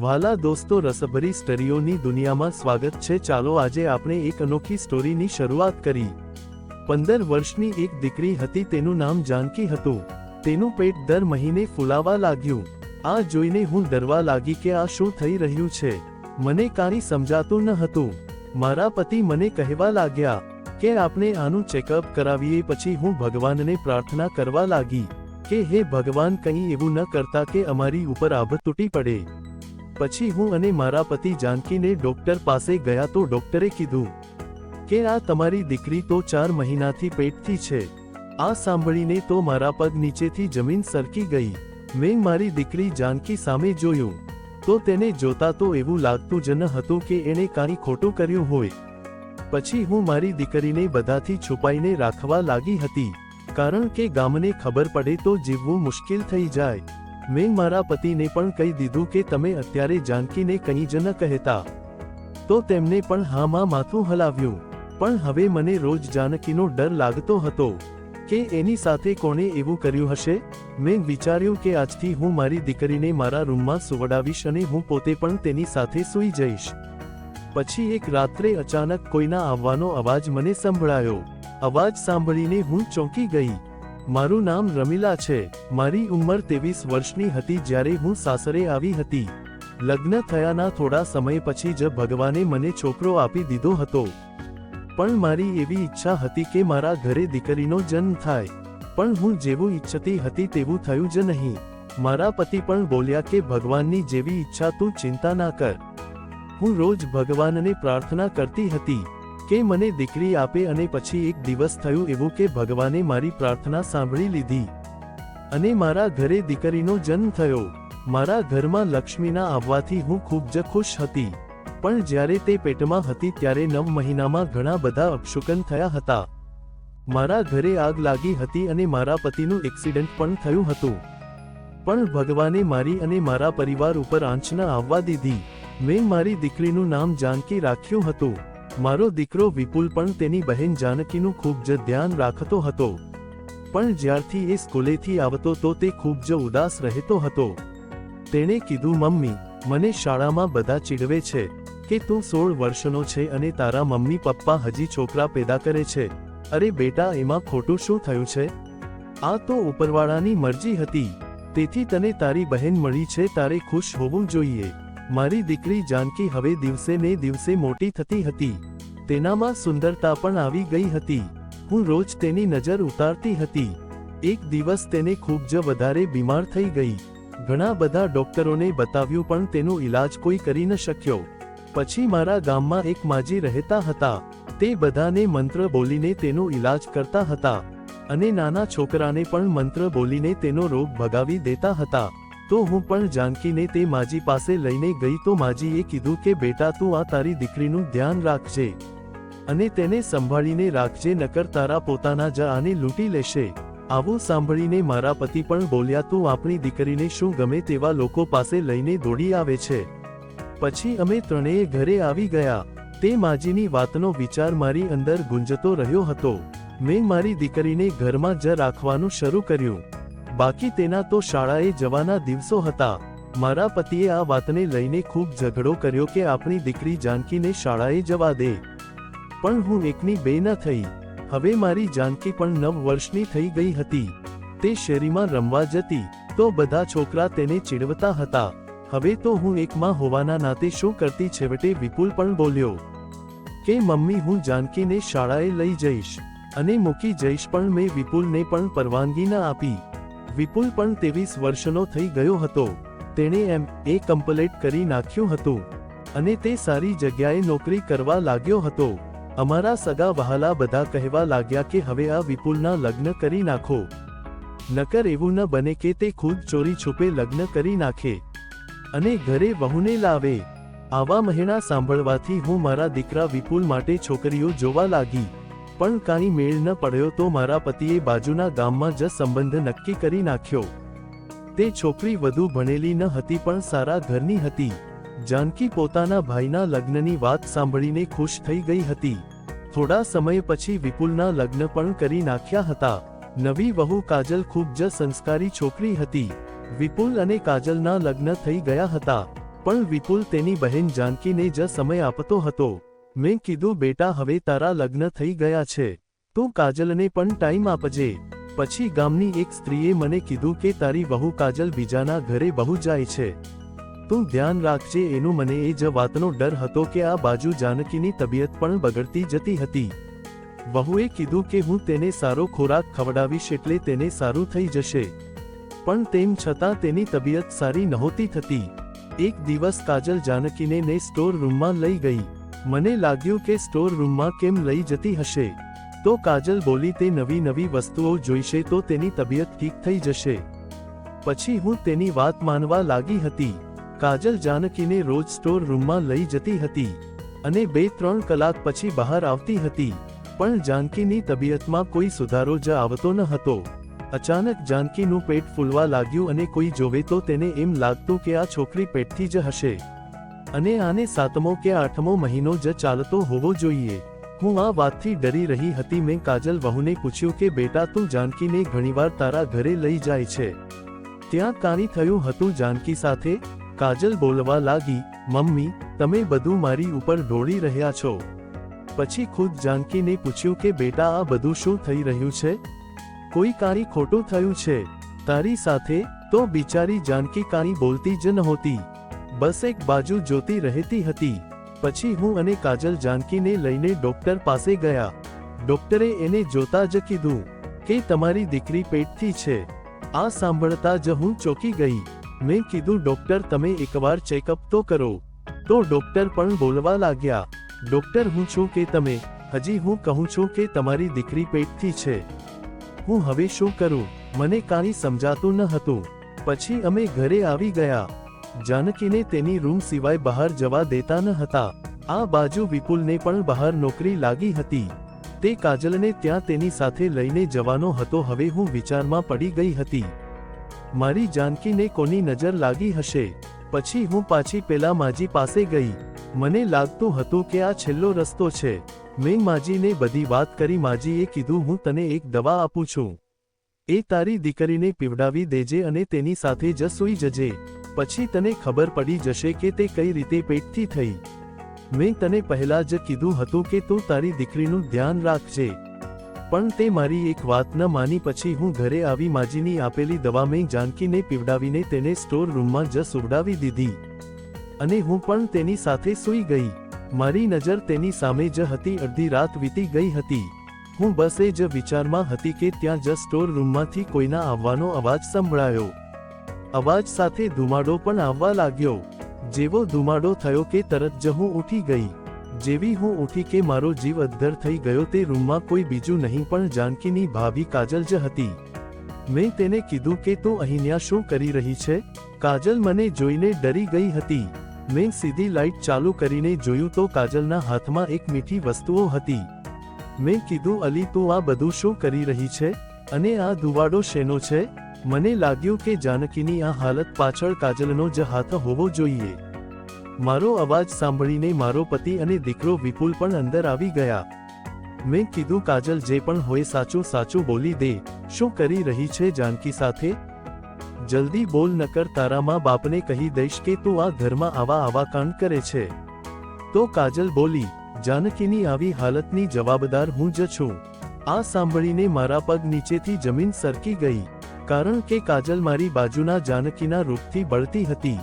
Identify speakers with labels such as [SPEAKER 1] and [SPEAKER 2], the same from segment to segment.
[SPEAKER 1] વાલા દોસ્તો રસભરી સ્ટરીઓની દુનિયામાં સ્વાગત છે. ચાલો આજે આપણે એક અનોખી સ્ટોરીની શરૂઆત કરી. પંદર વર્ષની એક દીકરી હતી, તેનું નામ જાનકી હતું. તેનું પેટ દર મહિને ફૂલાવા લાગ્યું. આ જોઈને હું ડરવા લાગી કે આ શું થઈ રહ્યું છે? મને કાંઈ સમજાતું ન હતું. મારા પતિ મને કહેવા લાગ્યા કે આપણે આનું ચેકઅપ કરાવીએ, પછી હું ભગવાનને પ્રાર્થના કરવા લાગી કે હે ભગવાન, કંઈ એવું ન કરતા કે અમારી ઉપર આભ તૂટી પડે. પછી હું અને મારા પતિ જાનકીને ડોક્ટર પાસે ગયા તો ડોક્ટરે કીધું કે આ તમારી દીકરી તો ચાર મહિનાથી પેટથી છે. આ સાંભળીને તો મારા પગ નીચેથી જમીન સરકી ગઈ. મેં મારી દીકરી જાનકી સામે જોયું. તો તેને જોતા તો એવું લાગતું જ ન હતું કે એણે કાંઈ ખોટું કર્યું હોય. પછી હું મારી દીકરીને બધાથી છુપાઈને રાખવા લાગી હતી. કારણ કે ગામને ખબર પડે તો જીવવું મુશ્કેલ થઈ જાય. મેં મારા પતિને પણ કહી દીધું કે તમે અત્યારે જાનકીને કંઈ જ ન કહેતા. તો તેમને પણ હામાં માથું હલાવ્યું. પણ હવે મને રોજ જાનકીનો ડર લાગતો હતો કે એની સાથે કોણે એવું કર્યું હશે? મેં વિચાર્યું કે આજથી હું મારી દીકરીને મારા રૂમમાં સુવડાવીશ અને હું પોતે પણ તેની સાથે સૂઈ જઈશ. પછી એક રાત્રે અચાનક કોઈના આવવાનો અવાજ મને સંભળાયો. અવાજ સાંભળીને હું ચોંકી ગઈ. મારું નામ રમીલા છે. મારી ઉંમર ત્રેવીસ વર્ષની હતી જ્યારે હું સાસરે આવી હતી. લગ્ન થયાના થોડા સમય પછી જ ભગવાને મને છોકરો આપી દીધો હતો. પણ મારી એવી ઈચ્છા હતી કે મારા ઘરે દીકરીનો જન્મ થાય. પણ હું જેવું ઈચ્છતી હતી તેવું થયું જ નહીં. મારા પતિ પણ બોલ્યા કે ભગવાનની જેવી ઈચ્છા તું ચિંતા ના કર. હું રોજ ભગવાનને પ્રાર્થના કરતી હતી. કે મને દીકરી આપે અને પછી એક દિવસ થયું એવું કે ભગવાને મારી પ્રાર્થના સાંભળી લીધી. અને મારા ઘરે દીકરીનો જન્મ થયો. મારા ઘરમાં લક્ષ્મીના આવવાથી હું ખૂબ જ ખુશ હતી. પણ જ્યારે તે પેટમાં હતી ત્યારે નવ મહિનામાં ઘણા બધા અપશુકન થયા હતા. મારા ઘરે આગ લાગી હતી અને મારા પતિનું એક્સિડન્ટ પણ થયું હતું. પણ ભગવાને મારી અને મારા પરિવાર ઉપર આંચના આવવા દીધી. મેં મારી દીકરીનું નામ જાનકી રાખ્યું હતું. મારો દીકરો વિપુલ પણ તેની બહેન જાનકીનું ખૂબ જ ધ્યાન રાખતો હતો. પણ જ્યારથી એ સ્કૂલેથી આવતો તો તે ખૂબ જ ઉદાસ રહેતો હતો. તેણે કીધું, મમ્મી, મને શાળામાં બધા ચીડવે છે કે તું સોળ વર્ષનો છે અને તારા મમ્મી પપ્પા હજી છોકરા પેદા કરે છે. અરે બેટા, એમાં ખોટું શું થયું છે? આ તો ઉપરવાળાની મરજી હતી. તેથી તને તારી બહેન મળી છે, તારે ખુશ હોવું જોઈએ. મારી દીકરી જાનકી હવે દિવસે ને દિવસે મોટી થતી હતી. તેનામાં સુંદરતા પણ આવી ગઈ હતી. હું રોજ તેની નજર ઉતારતી હતી. એક દિવસ તેને ખૂબ જ વધારે બીમાર થઈ ગઈ. ઘણા બધા ડોક્ટરોને બતાવ્યું પણ તેનો ઈલાજ કોઈ કરી ન શક્યો. પછી મારા ગામમાં એક માજી રહેતા હતા. તે બધાને મંત્ર બોલીને તેનો ઈલાજ કરતા હતા. અને નાના છોકરાને પણ મંત્ર બોલીને તેનો રોગ ભગાવી દેતા હતા. તો હું પણ જાનકીને તે માજી પાસે લઈને ગઈ તો માજીએ કીધું કે, બેટા, તું આ તારી દીકરીનું ધ્યાન રાખજે અને તેને સંભાળીને રાખજે, નકર તારા પોતાના જ આને લૂંટી લેશે. આવું સાંભળીને મારા પતિ પણ બોલ્યા, તું આપણી દીકરીને શું ગમે તેવા લોકો પાસે લઈને દોડી આવે છે? પછી અમે ત્રણેય ઘરે આવી ગયા. તે માજીની વાતનો વિચાર મારી અંદર ગુંજતો રહ્યો હતો. મેં મારી દીકરીને ઘરમાં જ રાખવાનું શરૂ કર્યું. બાકી તેના તો શાળાએ જવાના દિવસો હતા. મારા પતિએ આ વાતને લઈને ખૂબ ઝઘડો કર્યો કે આપણી દીકરી જાનકીને શાળાએ જવા દે. પણ હું એકની બે ન થઈ. હવે મારી જાનકી પણ નવ વર્ષની થઈ ગઈ હતી. તે શેરીમાં રમવા જતી, તો બધા છોકરા તેને ચીડવતા હતા. હવે તો હું એકમાં હોવાના નાતે શું કરતી છેવટે વિપુલ પણ બોલ્યો, કે મમ્મી, હું જાનકીને શાળાએ લઈ જઈશ. અને મૂકી જઈશ પણ મેં વિપુલને પણ પરવાનગી ન આપી. વિપુલ પણ ત્રેવીસ વર્ષનો થઈ ગયો હતો. તેણે એમ એ કમ્પ્લેટ કરી નાખ્યું હતું. અને તે સારી જગ્યાએ નોકરી કરવા લાગ્યો હતો. અમારા સગા વહાલા બધા કહેવા લાગ્યા કે હવે આ વિપુલના લગ્ન કરી નાખો. નકર એવું ન બને કે તે ખુદ ચોરી છુપે લગ્ન કરી નાખે. અને ઘરે વહુને લાવે. આવા મહિના સાંભળવાથી હું મારા દીકરા વિપુલ માટે છોકરીઓ જોવા લાગી. પણ કાંઈ મેળ ન પડ્યો તો મારા પતિએ બાજુના ગામમાં જ સંબંધ નક્કી કરી નાખ્યો. તે છોકરી વધુ ભણેલી ન હતી પણ સારા ઘરની હતી. જાનકી પોતાના ભાઈના લગ્નની વાત સાંભળીને ખુશ થઈ ગઈ હતી. થોડા સમય પછી વિપુલના લગ્ન પણ કરી નાખ્યા હતા. નવી વહુ કાજલ ખૂબ જ સંસ્કારી છોકરી હતી. વિપુલ અને કાજલના લગ્ન થઈ ગયા હતા. પણ વિપુલ તેની બહેન જાનકીને જ સમય આપતો હતો. મેં કીધું, બેટા, હવે તારા લગ્ન થઈ ગયા છે. તું કાજલને પણ ટાઈમ આપજે. પછી ગામની એક સ્ત્રીએ મને કીધું કે, તારી વહુ કાજલ બીજાના ઘરે બહુ જાય છે. તું ધ્યાન રાખજે. એનું મને એ જ વાતનો ડર હતો કે આ બાજુ જાનકીની તબિયત પણ બગડતી જતી હતી. વહુએ કીધું કે, હું તેને સારો ખોરાક ખવડાવીશ એટલે તેને સારું થઈ જશે. પણ તેમ છતાં તેની તબિયત સારી નહોતી થતી. એક દિવસ કાજલ જાનકીને ને સ્ટોર રૂમમાં લઈ ગઈ. મને લાગ્યું કે સ્ટોર રૂમમાં કેમ લઈ જતી હશે? તો કાજલ બોલી, તે નવી નવી વસ્તુઓ જોઈશે તો તેની તબિયત ઠીક થઈ જશે. પછી હું તેની વાત માનવા લાગી હતી. કાજલ જાનકીને રોજ સ્ટોર રૂમમાં લઈ જતી હતી અને બે ત્રણ કલાક પછી બહાર આવતી હતી. પણ જાનકીની તબિયતમાં કોઈ સુધારો જ આવતો ન હતો. અચાનક જાનકીનું પેટ ફૂલવા લાગ્યું અને કોઈ જોવે તો તેને એમ લાગતું કે આ છોકરી પેટથી જ હશે. અને આને સાતમો કે આઠમો મહિનો જ ચાલતો હોવો જોઈએ. હું આ વાતથી ડરી રહી હતી. મેં કાજલ વહુને પૂછ્યું કે, બેટા, તું જાનકીને ઘણીવાર તારા ઘરે લઈ જાય છે. ત્યાં કાંઈ થયું હતું જાનકી સાથે કાજલ બોલવા લાગી, મમ્મી, તમે બધું મારી ઉપર ઢોળી રહ્યા છો. પછી ખુદ જાનકીને પૂછ્યું કે, બેટા, આ બધું શું થઈ રહ્યું છે? કોઈ કાંઈ ખોટું થયું છે? તારી સાથે? તો બિચારી જાનકી કાંઈ બોલતી જ નહોતી. બસ એક બાજુ જોતી રહેતી હતી. પછી હું અને કાજલ જાનકીને લઈને ડોક્ટર પાસે ગયા. ડોક્ટરે એને જોતા જ કીધું કે તમારી દીકરી પેટથી છે. આ સાંભળતા જ હું ચોકી ગઈ. મેં કીધું, ડોક્ટર, તમે એકવાર ચેકઅપ તો કરો. તો ડોક્ટર પણ બોલવા લાગ્યા. ડોક્ટર, હું છું કે તમે? હજી હું કહું છું કે તમારી દીકરી પેટથી છે. હું હવે શું કરું? મને કાંઈ સમજાતું ન હતું. પછી અમે ઘરે આવી ગયા. જાનકીને તેની રૂમ સિવાય બહાર જવા દેતા ન હતા. આ બાજુ વિપુલને પણ બહાર નોકરી લાગી હતી. તે કાજલને ત્યાં તેની સાથે લઈને જવાનો હતો. હવે હું વિચારમાં પડી ગઈ હતી. મારી જાનકીને કોની નજર લાગી હશે? પછી હું પાછી પેલા માજી પાસે ગઈ. મને લાગતું હતું કે આ છેલ્લો રસ્તો છે. મેં માજીને બધી વાત કરી. માજીએ કીધું, હું તને એક દવા આપું છું. એ તારી દીકરીને પીવડાવી દેજે અને તેની સાથે જ સૂઈ જજે. પછી તને ખબર પડી જશે કે તે કઈ રીતે પેટથી થઈ. મેં તને પહેલા જ કીધું હતું કે તું તારી દીકરીનું ધ્યાન રાખજે. પણ તે મારી એક વાત ન માની પછી હું ઘરે આવી માજીની આપેલી દવા મેં જાનકીને પીવડાવીને તેને સ્ટોર રૂમમાં જ સુવડાવી દીધી. અને હું પણ તેની સાથે સૂઈ ગઈ. મારી નજર તેની સામે જ હતી, અડધી રાત વીતી ગઈ હતી. હું બસ એ જ વિચારમાં હતી કે ત્યાં જ સ્ટોર રૂમમાંથી કોઈના આવવાનો અવાજ સંભળાયો. અવાજ સાથે ધુમાડો પણ આવવા લાગ્યો. જેવો ધુમાડો થયો કે તરત જ હું ઉઠી ગઈ. જેવી હું ઉઠી કે મારો જીવ અદ્ધર થઈ ગયો તે રૂમમાં કોઈ બીજું નહીં પણ જાનકીની ભાભી કાજલ જ હતી. મેં તેને કીધું કે તું અહીંયા શું કરી રહી છે કાજલ મને જોઈને ડરી ગઈ હતી. મેં સીધી લાઇટ ચાલુ કરીને જોયું તો કાજલના હાથમાં એક મીઠી વસ્તુઓ હતી. મેં કીધું, અલી, તું આ બધું શું કરી રહી છે? અને આ ધુવાડો શેનો છે? મને લાગ્યું કે જાનકીની આ હાલત પાછળ કાજલનો જ હાથ હોવો જોઈએ. મારો અવાજ સાંભળીને મારો પતિ અને દીકરો વિપુલ પણ અંદર આવી ગયા. મેં કીધું, કાજલ, જે પણ હોય સાચું સાચું બોલી દે. શું કરી રહી છે જાનકી સાથે? જલ્દી બોલ, નકર તારા મા બાપને કહી દઈશ કે તું આ ઘરમાં આવા આવા કાંડ કરે છે. તો કાજલ બોલી, જાનકીની આવી હાલતની જવાબદાર હું જ છું. આ સાંભળીને મારા પગ નીચેથી જમીન સરકી ગઈ. કારણ કે કાજલ મારી બાજુના જાનકીના રૂપથી બળતી હતી.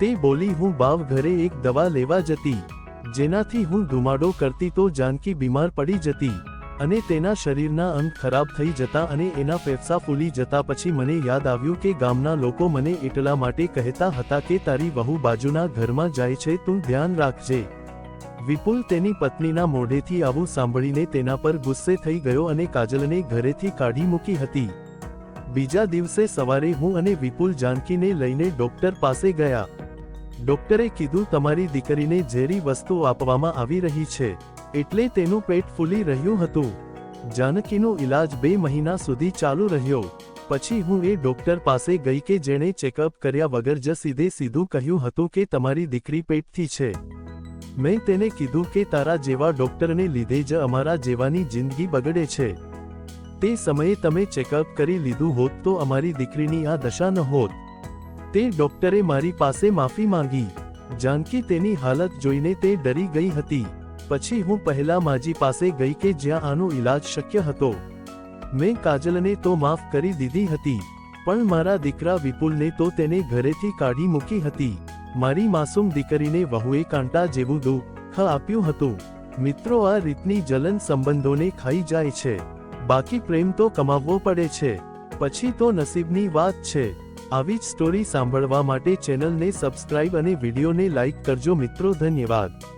[SPEAKER 1] તે બોલી હું બાવ ઘરે એક દવા લેવા જતી. જેનાથી હું ધુમાડો કરતી તો જાનકી બીમાર પડી જતી. અને તેના શરીરના અંગ ખરાબ થઈ જતા અને એના ફેફસા ફૂલી જતા પછી મને યાદ આવ્યું કે ગામના લોકો મને એટલા માટે કહેતા હતા કે તારી વહુ બાજુના ઘરમાં જાય છે, તું ધ્યાન રાખજે. વિપુલ તેની પત્નીના મોઢેથી આવું સાંભળીને તેના પર ગુસ્સે થઈ ગયો અને કાજલને ઘરેથી કાઢી મૂકી હતી. બીજા દિવસે સવારે હું અને વિપુલ જાનકીને લઈને ડોક્ટર પાસે ગયા. ડોક્ટરે કીધું, તમારી દીકરીને ઝેરી વસ્તુ આપવામાં આવી રહી છે, એટલે તેનું પેટ ફૂલી રહ્યું હતું. જાનકીનો ઇલાજ બે મહિના સુધી ચાલુ રહ્યો. પછી હું એ ડોક્ટર પાસે ગઈ કે જેણે ચેકઅપ કર્યા વગર જ સીધે સીધું કહ્યું હતું કે તમારી દીકરી પેટથી છે. મેં તેને કીધું કે તારા જેવા ડોક્ટરને લીધે જ અમારા જેવાની જિંદગી બગડે છે. તે સમયે તમે ચેકઅપ કરી લીધું હોત તો અમારી દીકરીની આ દશા ન હોત. તે ડોક્ટરે મારી પાસે માફી માંગી. જાનકી તેની હાલત જોઈને તે ડરી ગઈ હતી. પછી હું પહેલા માજી પાસે ગઈ કે જ્યાં આનો ઈલાજ શક્ય હતો. મેં કાજલને તો માફ કરી દીધી હતી. પણ મારા દીકરા વિપુલને તો તેને ઘરેથી કાઢી મૂકી હતી. મારી માસૂમ દીકરીને વહુએ કાંટા જેવું દુઃખ આપ્યું હતું. મિત્રો, આ રીતની જલન સંબંધોને ખાઈ જાય છે. બાકી પ્રેમ તો કમાવવો પડે છે. પછી તો નસીબની વાત છે. આવી જ સ્ટોરી સાંભળવા માટે ચેનલને સબસ્ક્રાઇબ અને વિડીયોને લાઇક કરજો મિત્રો, ધન્યવાદ.